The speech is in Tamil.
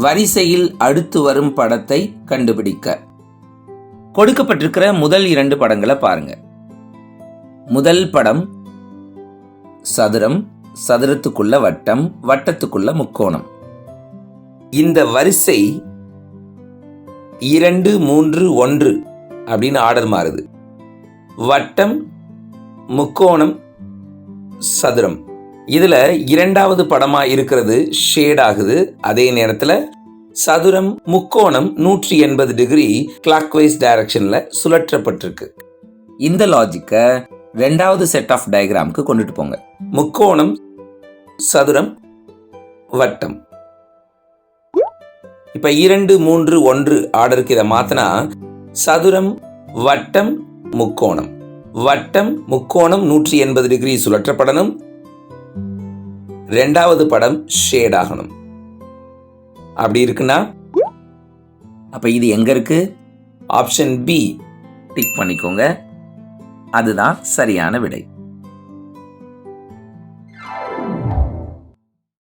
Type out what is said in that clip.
வரிசையில் அடுத்து வரும் படத்தை கண்டுபிடிக்க. கொடுக்கப்பட்டிருக்கிற முதல் இரண்டு படங்களை பாருங்க. முதல் படம் சதுரம் சதுரத்துக்குள்ள வட்டம் வட்டத்துக்குள்ள முக்கோணம். இந்த வரிசை இரண்டு மூன்று ஒன்று அப்படின்னு ஆர்டர் மாறுது. வட்டம் முக்கோணம் சதுரம். இதில் இரண்டாவது படமாக இருக்கிறது ஷேட் ஆகுது. அதே நேரத்தில் சதுரம் முக்கோணம் நூற்றி எண்பது டிகிரி கிளாக்வைஸ் டைரக்ஷனில் சுழற்றப்பட்டிருக்கு. இந்த லாஜிக்கை ரெண்டாவது செட் ஆஃப் டயக்ராம்க்கு கொண்டுட்டு போங்க. முக்கோணம் சதுரம் வட்டம். இப்போ இரண்டு மூன்று ஒன்று ஆர்டருக்கு இதை மாத்தினா சதுரம் வட்டம் முக்கோணம். வட்டம் முக்கோணம் நூற்றி எண்பது டிகிரி சுழற்றப்படணும். ரெண்டாவது படம் ஷேட் ஆகணும். அப்படி இருக்குன்னா அப்ப இது எங்க இருக்கு? ஆப்ஷன் பி டிக் பண்ணிக்கோங்க. அதுதான் சரியான விடை.